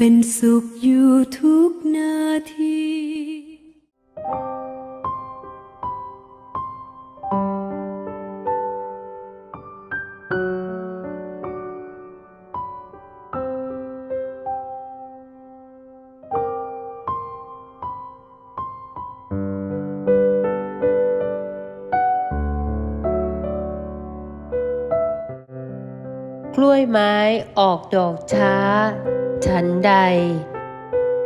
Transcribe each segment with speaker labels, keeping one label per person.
Speaker 1: เป็นสุขอยู่ทุกนาที
Speaker 2: กล้วยไม้ออกดอกช้า ฉันใด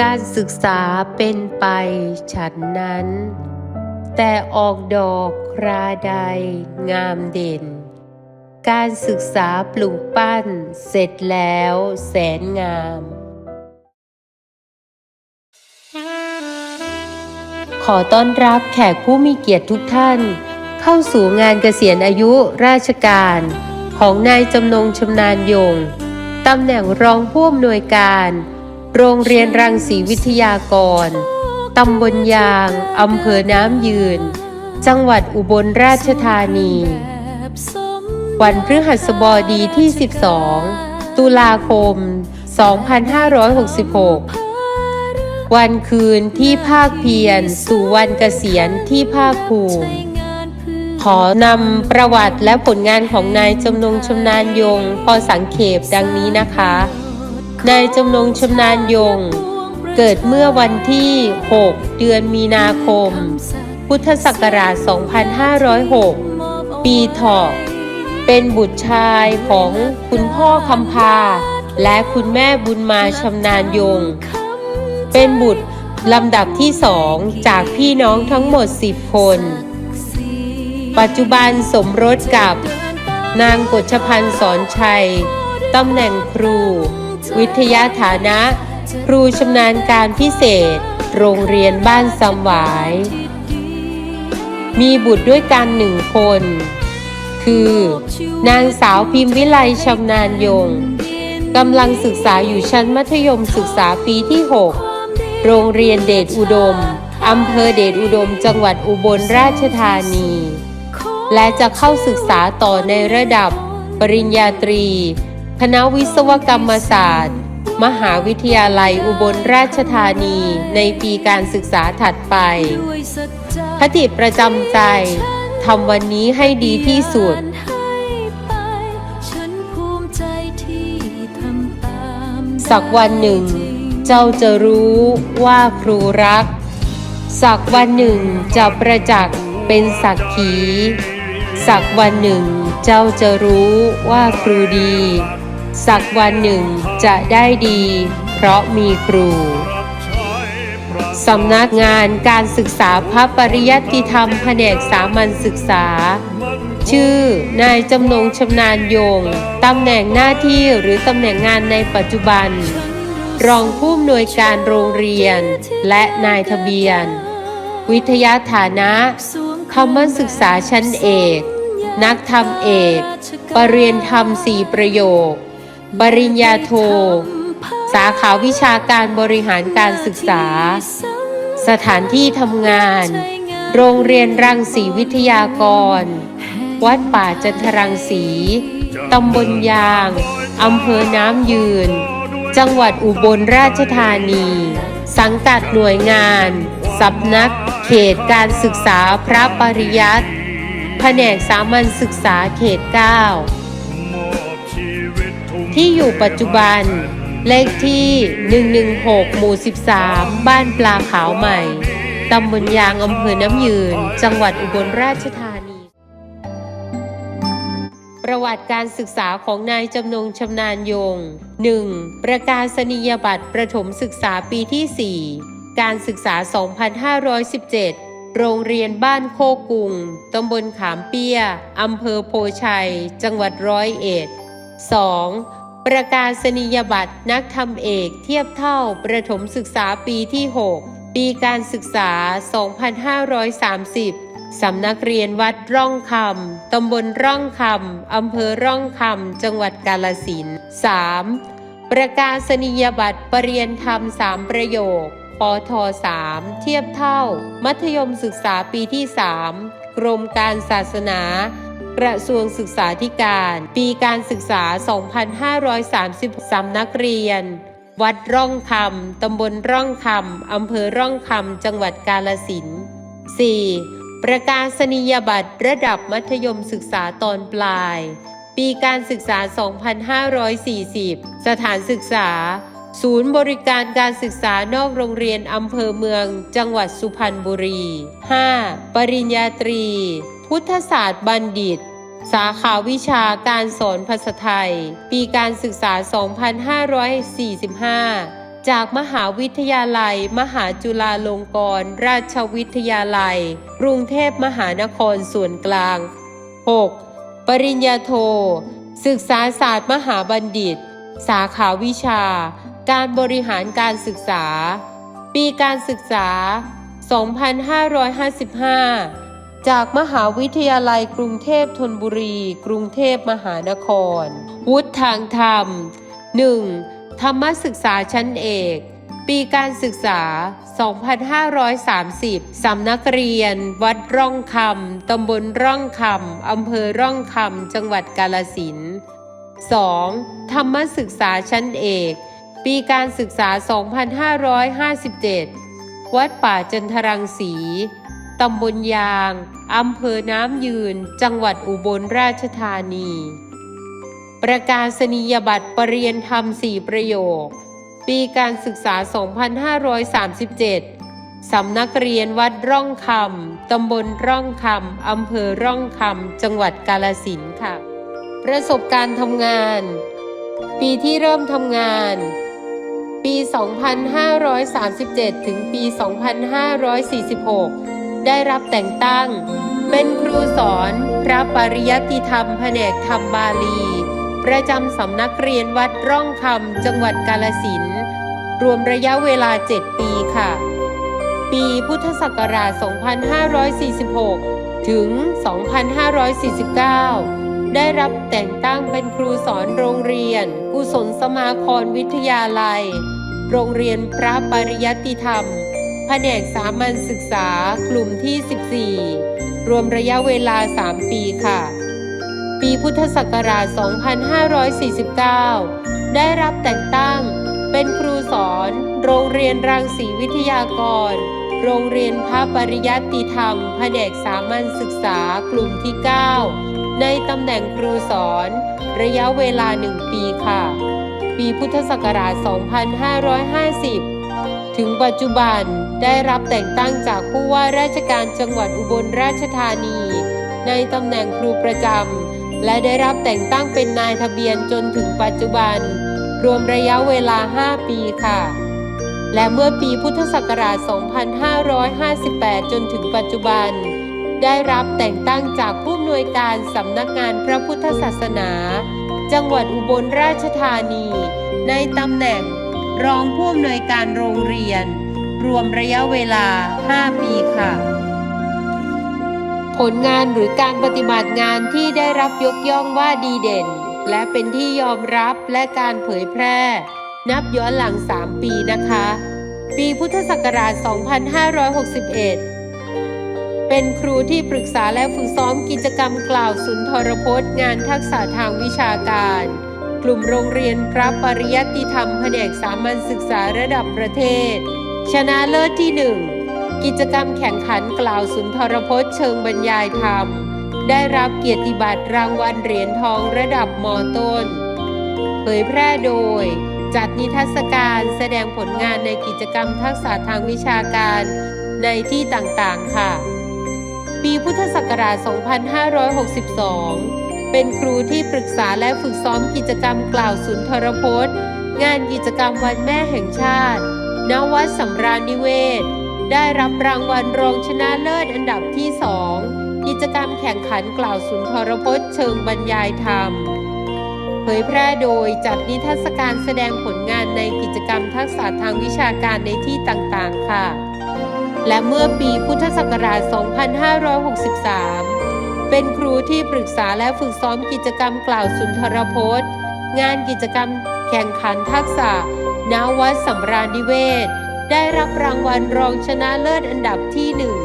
Speaker 2: การศึกษาเป็นไปฉันนั้น แต่ออกดอกคราใดงามเด่น การศึกษาปลูกปั้นเสร็จแล้วแสนงาม ขอต้อนรับแขกผู้มีเกียรติทุกท่าน เข้าสู่งานเกษียณอายุราชการของนายจำนงชำนาญยง ตำแหน่งรองผู้อำนวยการ โรงเรียนรังสีวิทยากร ตำบลยาง อำเภอน้ำยืน จังหวัดอุบลราชธานี วันพฤหัสบดีที่ 12 ตุลาคม 2566 วันคืนที่ภาคเพียร สู่วันเกษียณที่ภาคภูมิ ขอนำประวัติและผลงานของนายจำนงชำนาญยง พอสังเขปดังนี้นะคะ นายจำนงชำนาญยง เกิดเมื่อวันที่ 6 เดือนมีนาคม พุทธศักราช 2506 ปีถาะเป็นบุตรชายของคุณพ่อคำพา และคุณแม่บุญมาชำนาญยง เป็นบุตรลำดับที่สองจากพี่น้องทั้งหมด 10 คน ปัจจุบันสมรสกับ นางกฎชพันธ์สอนชัยตำแหน่งครู วิทยาฐานะ ครูชำนาญการพิเศษ โรงเรียนบ้านสำหวาย มีบุตรด้วยกันหนึ่งคน คือ นางสาวพิมพ์วิไลชำนาญยงกำลังศึกษาอยู่ชั้นมัธยมศึกษาปีที่ 6 โรงเรียนเดชอุดม อำเภอเดชอุดม จังหวัดอุบลราชธานี และจะเข้าศึกษาต่อในระดับ ปริญญาตรี คณะวิศวกรรมศาสตร์ มหาวิทยาลัยอุบลราชธานีในปีการศึกษาถัดไป คติประจำใจทำวันนี้ให้ดีที่สุดสักวันหนึ่ง เจ้าจะรู้ว่าครูรัก สักวันหนึ่งจะประจักษ์เป็นสักขี สักวันหนึ่งเจ้าจะรู้ว่าครูดี สักวันหนึ่งจะได้ดี เพราะมีครูสำนักงานการศึกษาพระปริยัติธรรมแผนกสามัญศึกษา ชื่อนายจำนงชำนาญยงตำแหน่งหน้าที่หรือตำแหน่งงานในปัจจุบัน รองผู้อำนวยการโรงเรียน และนายทะเบียน วิทยาฐานะ คำว่าศึกษาชั้นเอก นักธรรมเอก ปรริญญาธรรมสี่ประโยค ปริญญาโท สาขาวิชาการบริหารการศึกษา สถานที่ทำงาน โรงเรียนรังสีวิทยากร วัดป่าจันทรังสี ตำบลยาง อำเภอน้ำยืน จังหวัดอุบลราชธานี สังกัดหน่วยงานสำนัก เขตการศึกษาพระปริยัติแผนกสามัญศึกษาเขต 9 ที่อยู่ปัจจุบัน เลขที่ 116 หมู่ 13 บ้านปลาขาวใหม่ ตำบลยางอำเภอน้ำยืน จังหวัดอุบลราชธานี ประวัติการศึกษาของนายจำนงชำนาญยง 1. ประกาศนียบัตรประถมศึกษาปีที่ 4 การศึกษา 2517 โรงเรียนบ้านโคกุง ตำบลขามเปี้ย อำเภอโพชัย จังหวัดร้อยเอ็ด 2. ประกาศนียบัตรนักทำเอกเทียบเท่าประถมศึกษาปีที่ 6 ปีการศึกษา 2530 สำนักเรียนวัดร่องคำ ตำบลร่องคำ อำเภอร่องคำ จังหวัดกาลสิน 3. ประกาศนียบัตรปรริยนธรรม 3 ประโยค ปท 3 เทียบเท่า มัธยมศึกษาปีที่ 3 กรมการศาสนา กระทรวงศึกษาธิการ ปีการศึกษา 2530สำนักเรียน วัดร่องคำ ตำบลร่องคำ อำเภอร่องคำ จังหวัดกาลสิน 4. ประกาศนียบัตรระดับมัธยมศึกษาตอนปลาย ปีการศึกษา 2540 สถานศึกษา ศูนย์บริการการศึกษานอกโรงเรียนอำเภอเมือง จังหวัดสุพรรณบุรี 5. ปริญญาตรี พุทธศาสตร์บัณฑิต สาขาวิชาการสอนภาษาไทย ปีการศึกษา 2545 จากมหาวิทยาลัย มหาจุฬาลงกรณราชวิทยาลัย กรุงเทพมหานครส่วนกลาง 6. ปริญญาโท ศึกษาศาสตร์มหาบัณฑิต สาขาวิชา การบริหารการศึกษา ปีการศึกษา 2555 จากมหาวิทยาลัยกรุงเทพธนบุรี กรุงเทพมหานคร วุฒิทางธรรม 1. ธรรมศึกษาชั้นเอก ปีการศึกษา 2530 สำนักเรียน วัดร่องคำ ตำบลร่องคำ อำเภอร่องคำ จังหวัดกาลสิน 2. ธรรมศึกษาชั้นเอก ปีการศึกษา 2557 วัดป่าจันทรังสี ตำบลยาง อำเภอน้ำยืน จังหวัดอุบลราชธานี ประกาศนียบัตรปรริยนธรรม4ประโยค ปีการศึกษา 2537 สำนักเรียนวัดร่องคำ ตำบลร่องคำ อำเภอร่องคำ จังหวัดกาลสินค่ะ ประสบการณ์ทำงาน ปีที่เริ่มทำงาน ปี 2537 ถึงปี 2546 ได้รับแต่งตั้งเป็นครูสอนพระปริยัติธรรมแผนกธรรมบาลี ประจำสำนักเรียนวัดร่องคำจังหวัดกาลสินรวมระยะเวลา 7 ปีค่ะ ปีพุทธศักราช 2546 ถึง 2549 ได้รับแต่งตั้งเป็นครูสอนโรงเรียน กุศลสมาครวิทยาลัย โรงเรียนพระปริยัติธรรม แผนกสามัญศึกษากลุ่มที่ 14 รวมระยะเวลา 3 ปีค่ะ ปีพุทธศักราช 2549 ได้รับแต่งตั้ง เป็นครูสอน โรงเรียนรังสีวิทยากร โรงเรียนพระปริยัติธรรมแผนกสามัญศึกษากลุ่มที่ 9 ในตำแหน่งครูสอน ระยะเวลา1ปีค่ะ ปีพุทธศักราช 2550 ถึงปัจจุบันได้รับแต่งตั้งจากผู้ว่าราชการจังหวัดอุบลราชธานีในตำแหน่งครูประจำ และได้รับแต่งตั้งเป็นนายทะเบียนจนถึงปัจจุบัน รวมระยะเวลา 5 ปีค่ะ และเมื่อปีพุทธศักราช 2558 จนถึงปัจจุบัน ได้รับแต่งตั้งจากผู้อำนวยการสำนักงานพระพุทธศาสนา จังหวัดอุบลราชธานี ในตำแหน่งรองผู้อำนวยการโรงเรียน รวมระยะเวลา 5 ปีค่ะ ผลงานหรือการปฏิบัติงานที่ได้รับยกย่องว่าดีเด่น และเป็นที่ยอมรับและการเผยแพร่ นับย้อนหลัง 3 ปีนะคะ ปีพุทธศักราช 2561เป็นครูที่ปรึกษาและฝึกซ้อมกิจกรรมกล่าวสุนทรพจน์ งานทักษะทางวิชาการ กลุ่มโรงเรียนพระปริยัติธรรมแผนกสามัญศึกษาระดับประเทศ ชนะเลิศที่หนึ่ง กิจกรรมแข่งขันกล่าวสุนทรพจน์เชิงบรรยายธรรม ได้รับเกียรติบัตรรางวัลเหรียญทองระดับมต้น เผยแพร่โดย จัดนิทรรศการแสดงผลงานในกิจกรรมทักษะทางวิชาการในที่ต่างๆ ค่ะ ปีพุทธศักราช 2562 เป็นครูที่ปรึกษาและฝึกซ้อมกิจกรรมกล่าวสุนทรพจน์ งานกิจกรรมวันแม่แห่งชาติ ณ วัดสำราญนิเวศ ได้รับรางวัลรองชนะเลิศอันดับที่สองกิจกรรมแข่งขันกล่าวสุนทรพจน์เชิงบรรยายธรรม เผยแพร่โดยจัดนิทรรศการแสดงผลงานในกิจกรรมทักษะทางวิชาการในที่ต่างๆ ค่ะ และเมื่อปีพุทธศักราช 2563 เป็นครูที่ปรึกษาและฝึกซ้อมกิจกรรมกล่าวสุนทรพจน์ งานกิจกรรมแข่งขันทักษะณวัดสำราญนิเวศ ได้รับรางวัลรองชนะเลิศอันดับที่หนึ่ง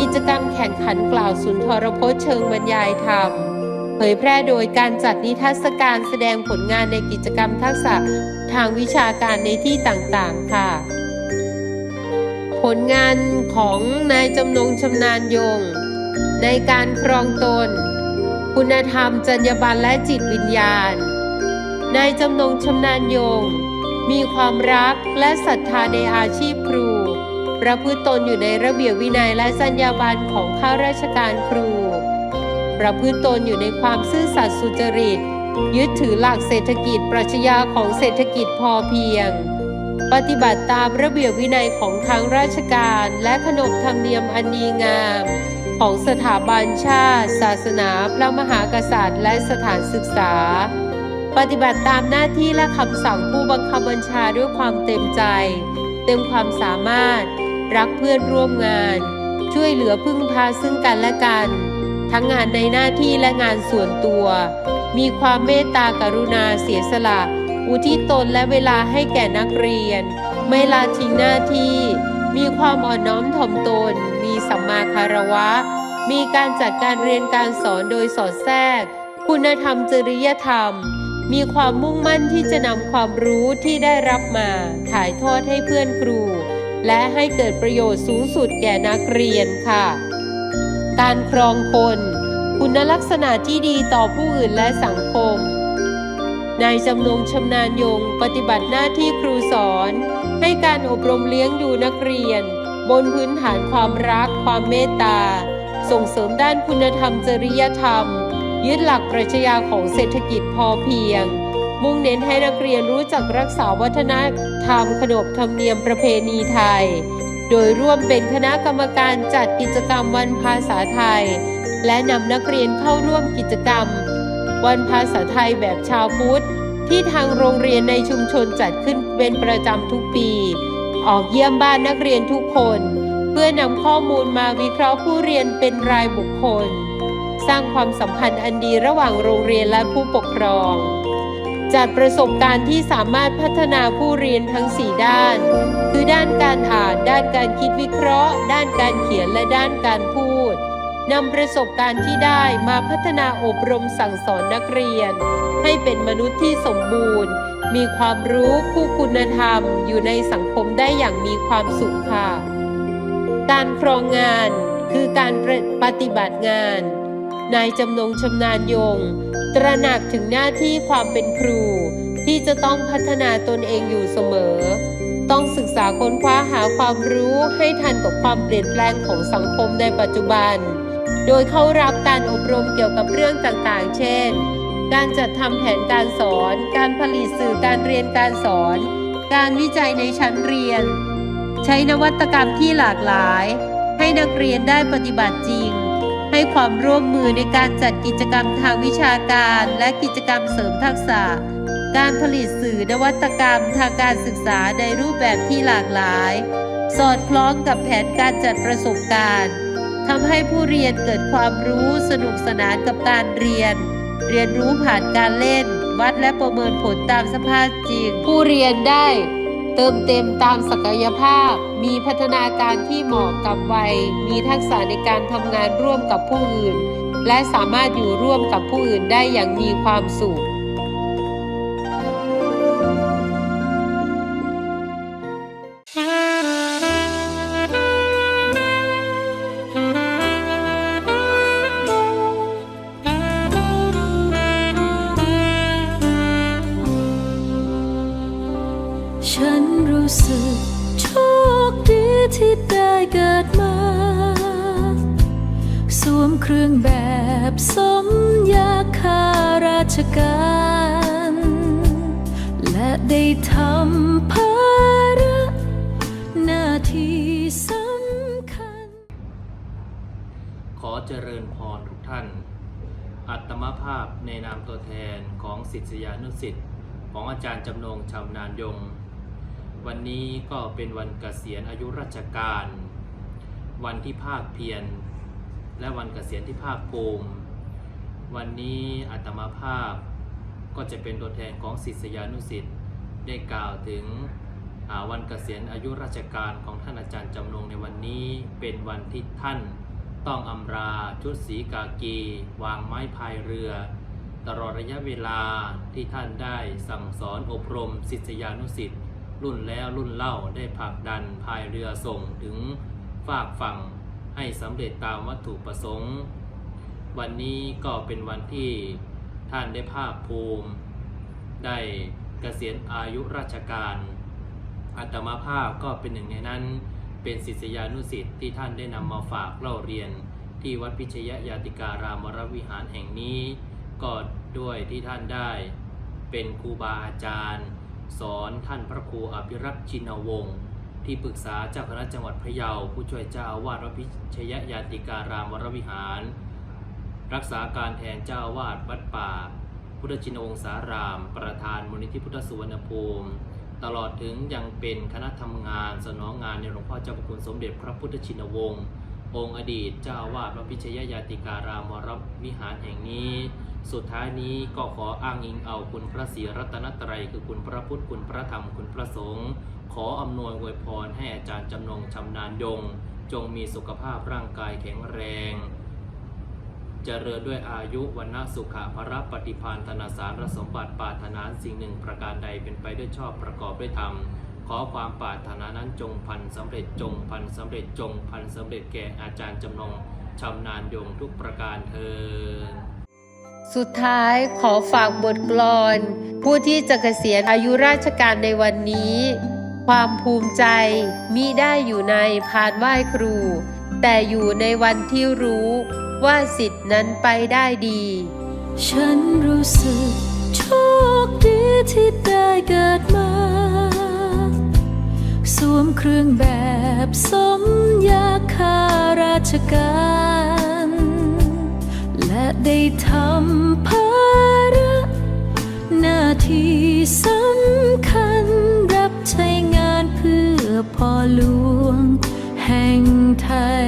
Speaker 2: กิจกรรมแข่งขันกล่าวสุนทรพจน์เชิงบรรยายธรรม เผยแพร่โดยการจัดนิทรรศการแสดงผลงานในกิจกรรมทักษะทางวิชาการในที่ต่างๆค่ะ ผลงานของนายจำนงชำนาญยง ในการครองตน คุณธรรมจรรยาบรรณและจิตวิญญาณ นายจำนงชำนาญยง มีความรักและศรัทธาในอาชีพครู ประพฤติตนอยู่ในระเบียบวินัยและจรรยาบรรณของข้าราชการครู ประพฤติตนอยู่ในความซื่อสัตย์สุจริต ยึดถือหลักเศรษฐกิจปรัชญาของเศรษฐกิจพอเพียง ปฏิบัติตามระเบียบวินัยของทางราชการและขนบธรรมเนียมอันดีงาม ของสถาบันชาติ ศาสนา พระมหากษัตริย์ และสถานศึกษา ปฏิบัติตามหน้าที่และคำสั่งผู้บังคับบัญชาด้วยความเต็มใจ เต็มความสามารถ รักเพื่อนร่วมงาน ช่วยเหลือพึ่งพาซึ่งกันและกัน ทั้งงานในหน้าที่และงานส่วนตัว มีความเมตตากรุณาเสียสละ อุทิศตนและเวลาให้แก่นักเรียน ไม่ละทิ้งหน้าที่ มีความอ่อนน้อมถ่อมตน มีสัมมาคารวะ มีการจัดการเรียนการสอนโดยสอดแทรก คุณธรรมจริยธรรม มีความมุ่งมั่นที่จะนำความรู้ที่ได้รับมาถ่ายทอดให้เพื่อนครู และให้เกิดประโยชน์สูงสุดแก่นักเรียนค่ะ การครองคน คุณลักษณะที่ดีต่อผู้อื่นและสังคม นายจำนงชำนาญยงปฏิบัติหน้าที่ครูสอน ให้การอบรมเลี้ยงดูนักเรียน บนพื้นฐานความรัก ความเมตตา ส่งเสริมด้านคุณธรรมจริยธรรม ยึดหลักปรัชญาของเศรษฐกิจพอเพียง มุ่งเน้นให้นักเรียนรู้จักรักษาวัฒนธรรมขนบธรรมเนียมประเพณีไทย โดยร่วมเป็นคณะกรรมการจัดกิจกรรมวันภาษาไทย และนำนักเรียนเข้าร่วมกิจกรรม วันภาษาไทยแบบชาวพุทธ ที่ทางโรงเรียนในชุมชนจัดขึ้นเป็นประจำทุกปี ออกเยี่ยมบ้านนักเรียนทุกคน เพื่อนำข้อมูลมาวิเคราะห์ผู้เรียนเป็นรายบุคคล สร้างความสัมพันธ์อันดีระหว่างโรงเรียนและผู้ปกครองจัดประสบการณ์ที่สามารถพัฒนาผู้เรียนทั้ง 4 ด้าน คือด้านการอ่าน ด้านการคิดวิเคราะห์ ด้านการเขียนและด้านการพูดนำประสบการณ์ที่ได้มาพัฒนาอบรมสั่งสอนนักเรียน ให้เป็นมนุษย์ที่สมบูรณ์ มีความรู้คู่คุณธรรม อยู่ในสังคมได้อย่างมีความสุขค่ะ การครองงานคือการปฏิบัติงาน นายจำนงชำนาญยง ตระหนักถึงหน้าที่ความเป็นครู ที่จะต้องพัฒนาตนเองอยู่เสมอ ต้องศึกษาค้นคว้าหาความรู้ให้ทันกับความเปลี่ยนแปลงของสังคมในปัจจุบัน โดยเข้ารับการอบรมเกี่ยวกับเรื่องต่างๆ เช่น การจัดทำแผนการสอน การผลิตสื่อการเรียนการสอน การวิจัยในชั้นเรียน ใช้นวัตกรรมที่หลากหลาย ให้นักเรียนได้ปฏิบัติจริง ให้ความร่วมมือในการจัดกิจกรรมทางวิชาการและกิจกรรมเสริมทักษะ การผลิตสื่อนวัตกรรมทางการศึกษาในรูปแบบที่หลากหลาย สอดคล้องกับแผนการจัดประสบการณ์ทำให้ผู้เรียนเกิดความรู้สนุกสนานกับการเรียน เรียนรู้ผ่านการเล่น วัดและประเมินผลตามสภาพจริง ผู้เรียนได้ เติมเต็มตามศักยภาพ มีพัฒนาการที่เหมาะกับวัย มีทักษะในการทำงานร่วมกับผู้อื่น และสามารถอยู่ร่วมกับผู้อื่นได้อย่างมีความสุข
Speaker 1: ชการ และได้ทำภาระหน้าที่สำคัญ
Speaker 3: ขอเจริญพรทุกท่าน อัตมภาพในนามตัวแทนของศิษยานุศิษย์ของอาจารย์จำนงชำนาญยง วันนี้ก็เป็นวันเกษียณอายุราชการ วันที่ภาคเพียรและวันเกษียณที่ภาคภูมิ วันนี้อัตมาภาพก็จะเป็นตัวแทนของศิษยานุศิษย์ได้กล่าวถึงวันเกษียณอายุราชการของท่านอาจารย์จำนงในวันนี้เป็นวันที่ท่านต้องอำราชุดสีกากี วางไม้พายเรือ ตลอดระยะเวลาที่ท่านได้สั่งสอนอบรมศิษยานุศิษย์รุ่นแล้วรุ่นเล่าได้ผลักดันพายเรือส่งถึงฝากฝั่งให้สำเร็จตามวัตถุประสงค์ วันนี้ก็เป็นวันที่ท่านได้ภาคภูมิ ได้เกษียณอายุราชการอัตมาภาพก็เป็นหนึ่งในนั้น เป็นศิษยานุศิษย์ที่ท่านได้นำมาฝากเล่าเรียน ที่วัดพิชยยาติการามวรวิหารแห่งนี้ ก็ด้วยที่ท่านได้ เป็นครูบาอาจารย์ สอนท่านพระครูอภิรักษ์ชินวงศ์ที่ปรึกษาเจ้าคณะจังหวัดพะเยา ผู้ช่วยเจ้าอาวาสวัดพิชยยาติการามวรวิหาร รักษาการแทนเจ้าวาสวัดป่า พุทธชินวงศาราม ประธานมูลนิธิพุทธสุวรรณภูมิ ตลอดถึงยังเป็นคณะทำงาน สนองงานในหลวงพ่อเจ้าพระคุณสมเด็จพระพุทธชินวงศ์องค์อดีตเจ้าวาสวัดพิชยยาติการามวรวิหารแห่งนี้ สุดท้ายนี้ก็ขออ้างอิงเอาคุณพระศรีรัตนตรัยคือคุณพระพุทธคุณพระธรรมคุณพระสงฆ์ขออำนวยอวยพรให้อาจารย์จำนงชำนาญยง จงมีสุขภาพร่างกายแข็งแรง เจริญด้วยอายุวันนะสุขะพระปฏิพานธนาสารสมบัติปาถนาสิ่งหนึ่งประการใดเป็นไปด้วยชอบประกอบด้วยธรรม ขอความปาถนานั้นจงพันสำเร็จจงพันสำเร็จจงพันสำเร็จแก่อาจารย์จำนงชำนาญยงทุกประการเทิน
Speaker 2: สุดท้ายขอฝากบทกลอน ผู้ที่จะเกษียณอายุราชการในวันนี้ ความภูมิใจมิได้อยู่ในพานไหว้ครู แต่อยู่ในวันที่รู้ว่าสิทธินั้นไปได้ดี
Speaker 1: ฉันรู้สึกโชคดีที่ได้เกิดมา สวมเครื่องแบบสมยาคาราชการ และได้ทำภาระหน้าที่สำคัญรับใช้งานเพื่อพ่อหลวงแห่ง ไทย